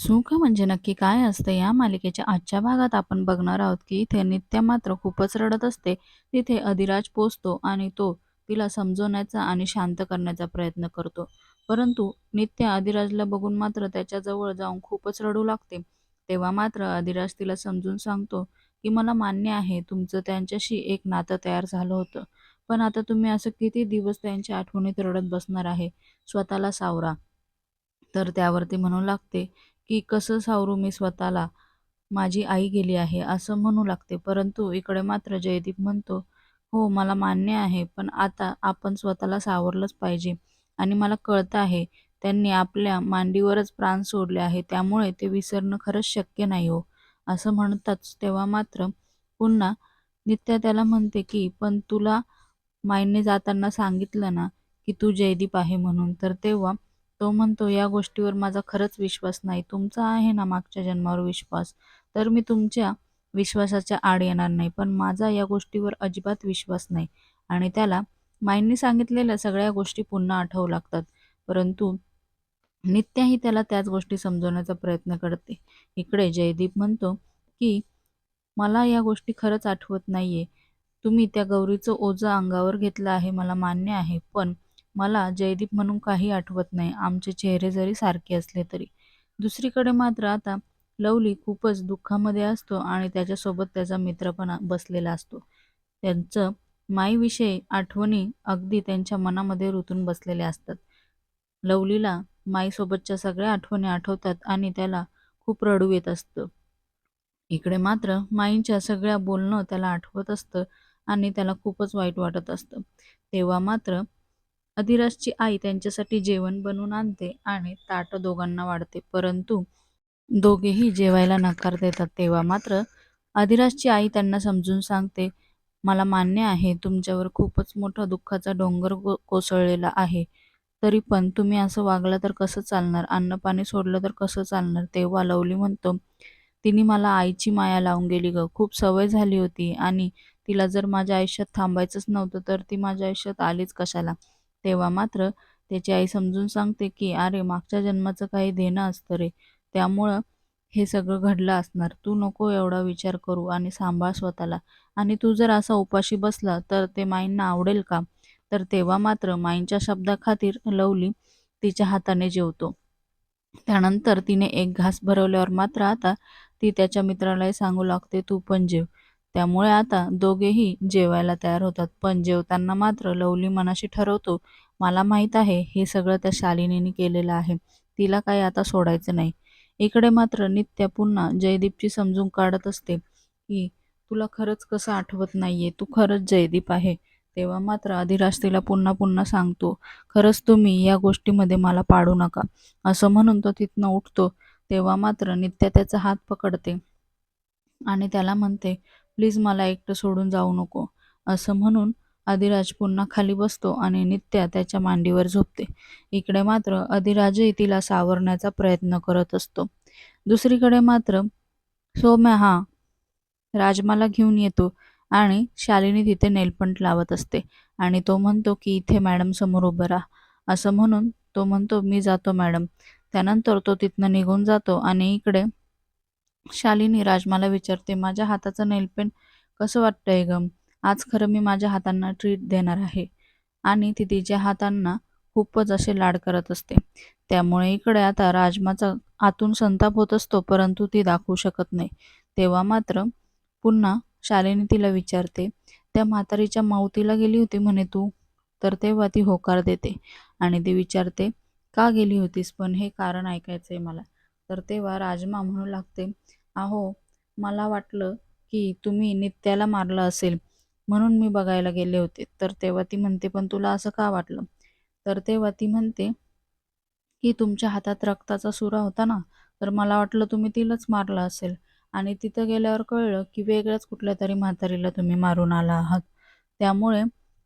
सुख म्हणजे नक्की काय असतं? या मालिकेच्या आजच्या भागात आपण बघणार आहोत की इथे नित्या मात्र खूपच रडत असते. तिथे अधिराज पोचतो आणि तो तिला समजवण्याचा आणि शांत करण्याचा प्रयत्न करतो. परंतु नित्य अधिराजला बघून मात्र त्याच्याजवळ जाऊन खूपच रडू लागते. तेव्हा मात्र अधिराज तिला समजून सांगतो की मला मान्य आहे तुमचं त्यांच्याशी एक नातं तयार झालं होतं. पण आता तुम्ही असं किती दिवस त्यांच्या आठवणीत रडत बसणार आहे? स्वतःला सावरा. तर त्यावरती म्हणू लागते की कसं सावरू मी स्वतःला? माझी आई गेली आहे असं म्हणू लागते. परंतु इकडे मात्र जयदीप म्हणतो हो मला मान्य आहे पण आता आपण स्वतःला सावरलंच पाहिजे. आणि मला कळतं आहे त्यांनी आपल्या मांडीवरच प्राण सोडले आहे त्यामुळे ते विसरणं खरंच शक्य नाही हो. असं म्हणताच तेव्हा मात्र पुन्हा नित्या त्याला म्हणते की पण तुला माईने जाताना सांगितलं ना की तू जयदीप आहे म्हणून. तर तेव्हा तो म्हणतो या गोष्टीवर माझा खरंच विश्वास नाही. तुमचा आहे ना मागच्या जन्मावर विश्वास. तर मी तुमच्या विश्वासाच्या आड येणार नाही. पण माझा या गोष्टीवर अजिबात विश्वास नाही. आणि त्याला माईंनी सांगितलेल्या सगळ्या गोष्टी पुन्हा आठवू लागतात. परंतु नित्याही त्याला त्याच गोष्टी समजवण्याचा प्रयत्न करते. इकडे जयदीप म्हणतो की मला या गोष्टी खरंच आठवत नाहीये. तुम्ही त्या गौरीचं ओझं अंगावर घेतलं आहे मला मान्य आहे. पण मला जयदीप म्हणून काही आठवत नाही. आमचे चेहरे जरी सारखे असले तरी. दुसरीकडे मात्र आता लवली खूपच दुःखामध्ये असतो आणि त्याच्यासोबत त्याचा मित्र पण बसलेला असतो. त्यांचं माईविषयी आठवणी अगदी त्यांच्या मनामध्ये रुतून बसलेल्या असतात. लवलीला माईसोबतच्या सगळ्या आठवणी आठवतात आणि त्याला खूप रडू येत असतं. इकडे मात्र माईंच्या सगळ्या बोलणं त्याला आठवत असतं आणि त्याला खूपच वाईट वाटत असतं. तेव्हा मात्र अधिराजची आई त्यांच्यासाठी जेवण बनवून आणते आणि ताट दोघांना वाढते. परंतु दोघेही जेवायला नकार देतात. तेव्हा मात्र अधिराजची आई त्यांना समजून सांगते मला मान्य आहे तुमच्यावर खूपच मोठा दुःखाचा डोंगर कोसळलेला आहे. तरी पण तुम्ही असं वागलं तर कसं चालणार? अन्न पाणी सोडलं तर कसं चालणार? तेव्हा लवली म्हणतो तिने मला आईची माया लावून गेली ग. खूप सवय झाली होती आणि तिला जर माझ्या आयुष्यात थांबायचंच नव्हतं तर ती माझ्या आयुष्यात आलीच कशाला? तेव्हा मात्र त्याची आई समजून सांगते की अरे मागच्या जन्माचं काही देणं असतं रे. त्यामुळं हे सगळं घडलं असणार. तू नको एवढा विचार करू आणि सांभाळ स्वतःला. आणि तू जर असा उपाशी बसला तर ते माईंना आवडेल का? तर तेव्हा मात्र माईंच्या शब्दाखातीर लवली तिच्या हाताने जेवतो. त्यानंतर तिने एक घास भरवल्यावर मात्र आता ती त्याच्या मित्रालाही सांगू लागते तू पण जेव. त्यामुळे आता दोघेही जेवायला तयार होतात. पण जेवताना मात्र लवली मनाशी ठरवतो मला माहीत आहे हे सगळं त्या शालिनीने केलेलं आहे. तिला काही आता सोडायचं नाही. इकडे मात्र नित्या पुन्हा जयदीपची समजून काढत असते की तुला खरंच कसं आठवत नाहीये? तू खरंच जयदीप आहे. तेव्हा मात्र अधिराज तिला पुन्हा पुन्हा सांगतो खरंच तुम्ही या गोष्टीमध्ये मला पाडू नका. असं म्हणून तो तिथनं उठतो. तेव्हा मात्र नित्या त्याचा हात पकडते आणि त्याला म्हणते प्लीज मला एकटं सोडून जाऊ नको. असं म्हणून अधिराज पुन्हा खाली बसतो आणि नित्या त्याच्या मांडीवर झोपते. इकडे मात्र अधिराजही तिला सावरण्याचा प्रयत्न करत असतो. दुसरीकडे मात्र सोम्या हा राजमाला घेऊन येतो. आणि शालिनी तिथे नेलपंट लावत असते आणि तो म्हणतो की इथे मॅडम समोर उभं राहा. असं म्हणून तो म्हणतो मी जातो मॅडम. त्यानंतर तो तिथनं निघून जातो आणि इकडे शालिनी राजमाला विचारते माझ्या हाताचं नेलपेंट कसं वाटतंय ग? आज खरं मी माझ्या हातांना ट्रीट देणार आहे आणि ती तिच्या हातांना खूपच असे लाड करत असते. त्यामुळे इकडे आता राजमाचा आतून संताप होत असतो परंतु ती दाखवू शकत नाही. तेव्हा मात्र पुन्हा शालिनी तिला विचारते त्या म्हातारीच्या मावतीला गेली होती म्हणे तू तर तेव्हा ती होकार देते आणि ती विचारते का गेली होतीस? पण हे कारण ऐकायचंय मला तर तेव्हा राजमा म्हणू लागते अहो मला वाटलं की तुम्ही नित्याला मारलं असेल. म्हणून मी बघायला गेले होते. तर तेव्हा ती म्हणते पण तुला असं का वाटलं? तर तेव्हा ती म्हणते की तुमच्या हातात रक्ताचा सुरा होता ना तर मला वाटलं तुम्ही तिलाच मारलं असेल. आणि तिथं गेल्यावर कळलं की वेगळ्याच कुठल्या तरी म्हातारीला तुम्ही मारून आला आहात. त्यामुळे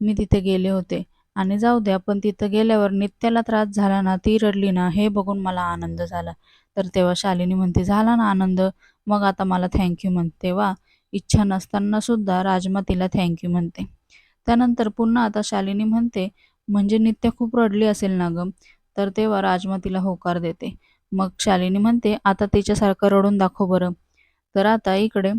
मी तिथे गेले होते. आणि जाऊ द्या पण तिथं गेल्यावर नित्याला त्रास झाला ना ती रडली ना हे बघून मला आनंद झाला. तर तेव्हा शालिनी म्हणते झाला ना आनंद? मग आता मला थँक्यू म्हणते तेव्हा इच्छा नसताना सुद्धा राजमा तिला थँक्यू म्हणते. त्यानंतर पुन्हा आता शालिनी म्हणते म्हणजे नित्या खूप रडली असेल ना गं? तर तेव्हा राजमा तिला होकार देते. मग शालिनी म्हणते आता तिच्यासारखं रडून दाखव बरं. तर आता इकडे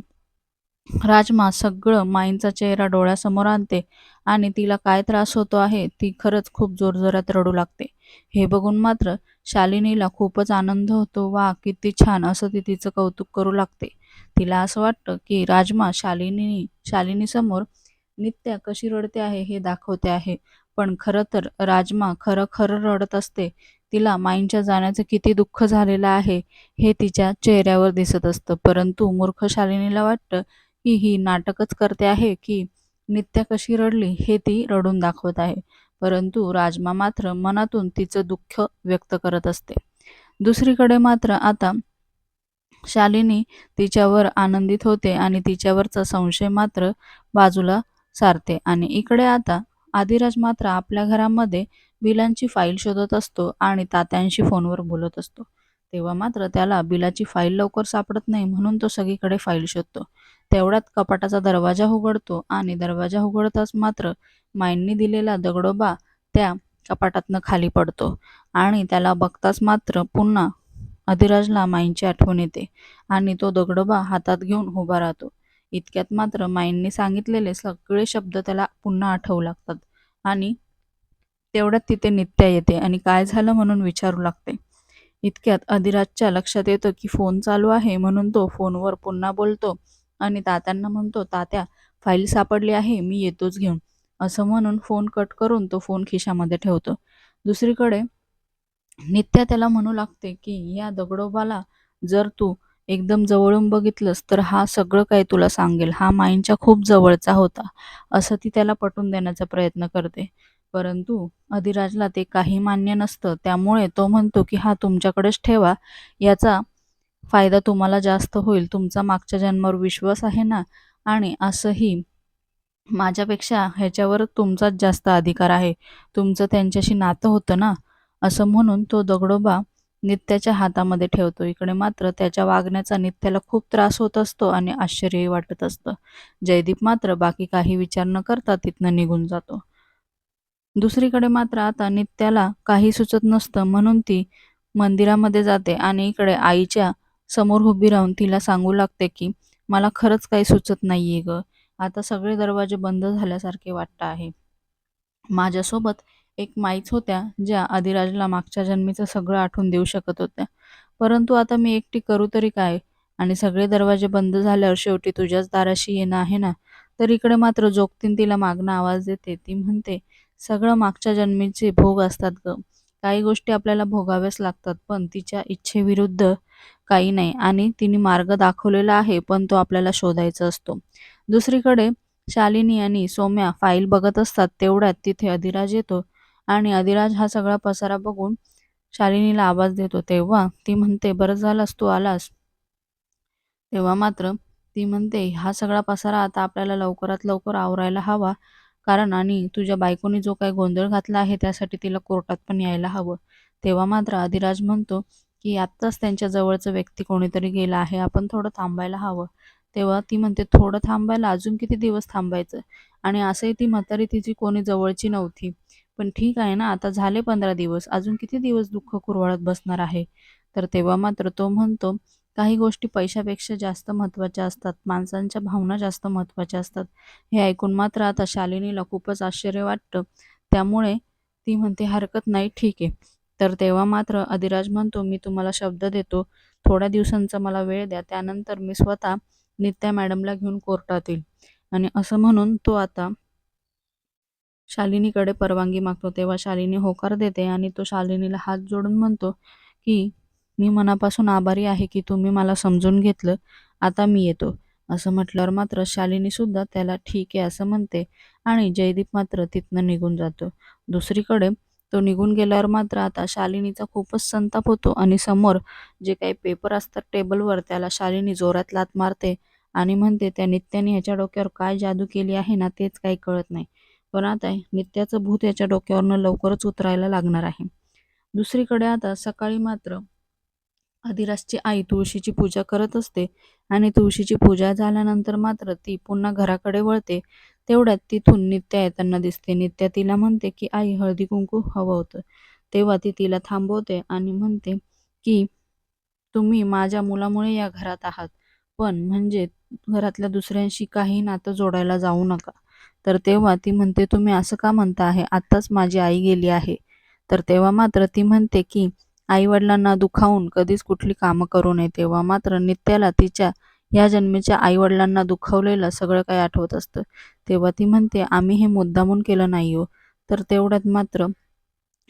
राजमा सगळं माईंचा चेहरा डोळ्यासमोर आणते आणि तिला काय त्रास होतो आहे ती खरंच खूप जोरजोरात रडू लागते. हे बघून मात्र शालिनीला खूपच आनंद होतो. वा किती छान असं ती तिचं कौतुक करू लागते. तिला असं वाटतं की राजमा शालिनी शालिनीसमोर नित्या कशी रडते आहे हे दाखवते आहे. पण खरं तर राजमा खरं खरं रडत असते. तिला माईंच्या जाण्याचं किती दुःख झालेलं आहे हे तिच्या चेहऱ्यावर दिसत असतं. परंतु मूर्ख शालिनीला वाटतं की ही नाटकच करते आहे की नित्या कशी रडली हे ती रडून दाखवत आहे. परंतु राजमा मात्र मनातून तिचं दुःख व्यक्त करत असते. दुसरीकडे मात्र आता शालिनी तिच्यावर आनंदित होते आणि तिच्यावरचा संशय मात्र बाजूला सारते आणि इकडे आता आदिराज मात्र आपल्या घरामध्ये बिलांची फाईल शोधत असतो आणि तात्यांशी फोनवर बोलत असतो. तेव्हा मात्र त्याला बिलाची फाईल लवकर सापडत नाही म्हणून तो सगळीकडे फाईल शोधतो. तेवढ्यात कपाटाचा दरवाजा उघडतो आणि दरवाजा उघडताच मात्र माईंनी दिलेला दगडोबा त्या कपाटातनं खाली पडतो आणि त्याला बघताच मात्र पुन्हा अधिराजला माईंची आठवण येते आणि तो दगडोबा हातात घेऊन उभा राहतो. इतक्यात मात्र माईंनी सांगितलेले सगळे शब्द त्याला पुन्हा आठवू लागतात आणि तेवढ्यात तिथे नित्या येते आणि काय झालं म्हणून विचारू लागते. इतक्यात अधिराजच्या लक्षात येतं की फोन चालू आहे म्हणून तो फोनवर पुन्हा बोलतो आणि तात्यांना म्हणतो तात्या फाईल सापडली आहे मी येतोच घेऊन. असं म्हणून फोन कट करून तो फोन खिशामध्ये ठेवतो. दुसरीकडे नित्या त्याला म्हणू लागते की या दगडोबाला जर तू एकदम जवळून बघितलंस तर हा सगळं काही तुला सांगेल. हा माईंच्या खूप जवळचा होता. असं ती त्याला पटवून देण्याचा प्रयत्न करते. परंतु अधिराजला ते काही मान्य नसतं. त्यामुळे तो म्हणतो की हा तुमच्याकडेच ठेवा. याचा फायदा तुम्हाला जास्त होईल. तुमचा मागच्या जन्मावर विश्वास आहे ना? आणि असंही माझ्यापेक्षा ह्याच्यावर तुमचाच जास्त अधिकार आहे. तुमचं त्यांच्याशी नातं होतं ना? असं म्हणून तो दगडोबा नित्याच्या हातामध्ये ठेवतो. इकडे मात्र त्याच्या वागण्याचा नित्याला खूप त्रास होत असतो आणि आश्चर्यही वाटत असतं. जयदीप मात्र बाकी काही विचार न करता तिथनं निघून जातो. दुसरीकडे मात्र आता नित्याला काही सुचत नसतं म्हणून ती मंदिरामध्ये जाते आणि इकडे आईच्या समोर उभी राहून तिला सांगू लागते की मला खरंच काही सुचत नाहीये ग. आता सगळे दरवाजे बंद झाल्यासारखे वाटतं आहे. माझ्यासोबत एक माईच होत्या ज्या आदिराजला मागच्या जन्मीचं सगळं आठवून देऊ शकत होत्या. परंतु आता मी एकटी करू तरी काय? आणि सगळे दरवाजे बंद झाल्यावर शेवटी तुझ्याच दाराशी येणं आहे ना? तर इकडे मात्र जोगतीन तिला मागणं आवाज देते. ती म्हणते सगळं मागच्या जन्मीचे भोग असतात ग. काही गोष्टी आपल्याला भोगाव्याच लागतात पण तिच्या इच्छेविरुद्ध काही नाही. आणि तिने मार्ग दाखवलेला आहे पण तो आपल्याला शोधायचा असतो. दुसरीकडे शालिनी आणि सोम्या फाईल बघत असतात तेवढ्यात तिथे अधिराज येतो. आणि अधिराज हा सगळा पसारा बघून शालिनीला आवाज देतो. तेव्हा ती म्हणते बरं झालास तू आलास. तेव्हा मात्र ती म्हणते हा सगळा पसारा आता आपल्याला लवकरात लवकर आवरायला हवा. कारण आणि तुझ्या बायकोनी जो काही गोंधळ घातला आहे त्यासाठी तिला कोर्टात पण यायला हवं. तेव्हा मात्र अधिराज म्हणतो की आत्ताच त्यांच्या जवळचं व्यक्ती कोणीतरी गेला आहे आपण थोडं थांबायला हवं. तेव्हा ती म्हणते थोडं थांबायला अजून किती दिवस थांबायचं? आणि असंही ती म्हातारी तिची कोणी जवळची नव्हती. पण ठीक आहे ना आता झाले पंधरा दिवस अजून किती दिवस दुःख कुरवाळत बसणार आहे? तर तेव्हा मात्र तो म्हणतो काही गोष्टी पैशापेक्षा जास्त महत्त्वाच्या असतात माणसांच्या भावना जास्त महत्त्वाच्या असतात. हे ऐकून मात्र आता शालिनीला खूपच आश्चर्य वाटतं. त्यामुळे ती म्हणते हरकत नाही ठीक आहे. तर तेव्हा मात्र अधिराज म्हणतो मी तुम्हाला शब्द देतो. थोड्या दिवसांचा मला वेळ द्या. त्यानंतर मी स्वतः नित्या मॅडमला घेऊन कोर्टात येईल आणि असं म्हणून तो आता शालिनीकडे परवानगी मागतो. तेव्हा शालिनी होकार देते आणि तो शालिनीला हात जोडून म्हणतो की मी मनापासून आभारी आहे की तुम्ही मला समजून घेतलं. आता मी येतो. असं म्हटल्यावर मात्र शालिनीसुद्धा त्याला ठीक आहे असं म्हणते आणि जयदीप मात्र तिथनं निघून जातो. दुसरीकडे तो निघून गेल्यावर मात्र आता शालिनीचा खूपच संताप होतो आणि समोर जे काही पेपर असतात टेबलवर त्याला शालिनी जोरात लात मारते आणि म्हणते त्या नित्याने ह्याच्या डोक्यावर काय जादू केली आहे ना तेच काही कळत नाही. पण आता नित्याचं भूत याच्या डोक्यावरनं लवकरच उतरायला लागणार आहे. दुसरीकडे आता सकाळी मात्र अधिराजची आई तुळशीची पूजा करत असते आणि तुळशीची पूजा झाल्यानंतर मात्र ती पुन्हा घराकडे वळते तेवढ्यात तिथून नित्या येताना दिसते नित्या तिला म्हणते की आई हळदी कुंकू हवं होतं तेव्हा ती तिला थांबवते आणि म्हणते की तुम्ही माझ्या मुलामुळे या घरात आहात. पण म्हणजे घरातल्या दुसऱ्यांशी काही नातं जोडायला जाऊ नका. तर तेव्हा ती म्हणते, तुम्ही असं का म्हणता आहे? आत्ताच माझी आई गेली आहे. तर तेव्हा मात्र ती म्हणते की आई-वडिलांना दुखावून कधीच कुठली कामं करू नये. तेव्हा मात्र नित्याला तिच्या या जन्मीच्या आई-वडिलांना दुखावलेलं सगळं काही आठवत असतं. तेव्हा ती म्हणते, आम्ही हे मुद्दामून केलं नाही हो. तर तेवढ्यात मात्र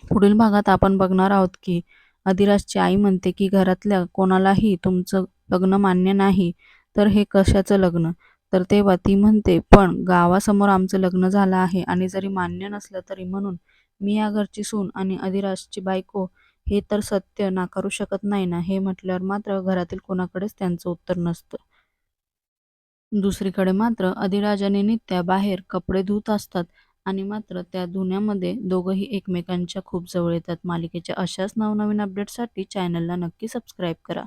पुढील भागात आपण बघणार आहोत की अधिराजची आई म्हणते की घरातल्या कोणालाही तुमचं लग्न मान्य नाही, तर हे कशाचं लग्न? तर तेव्हा ती म्हणते, पण गावासमोर आमचं लग्न झालं आहे आणि जरी मान्य नसलं तरी म्हणून मी या घरची सून आणि अधिराजची बायको हे तर सत्य नाकारू शकत नाही ना. हे म्हटल्यावर मात्र घरातील कोणाकडेच त्यांचं उत्तर नसतं. दुसरीकडे मात्र अधिराज आणि नित्या बाहेर कपडे धुत असतात आणि मात्र त्या धुण्यामध्ये दोघंही एकमेकांच्या खूप जवळ येतात. मालिकेच्या अशाच नवनवीन अपडेटसाठी चॅनलला नक्की सबस्क्राईब करा.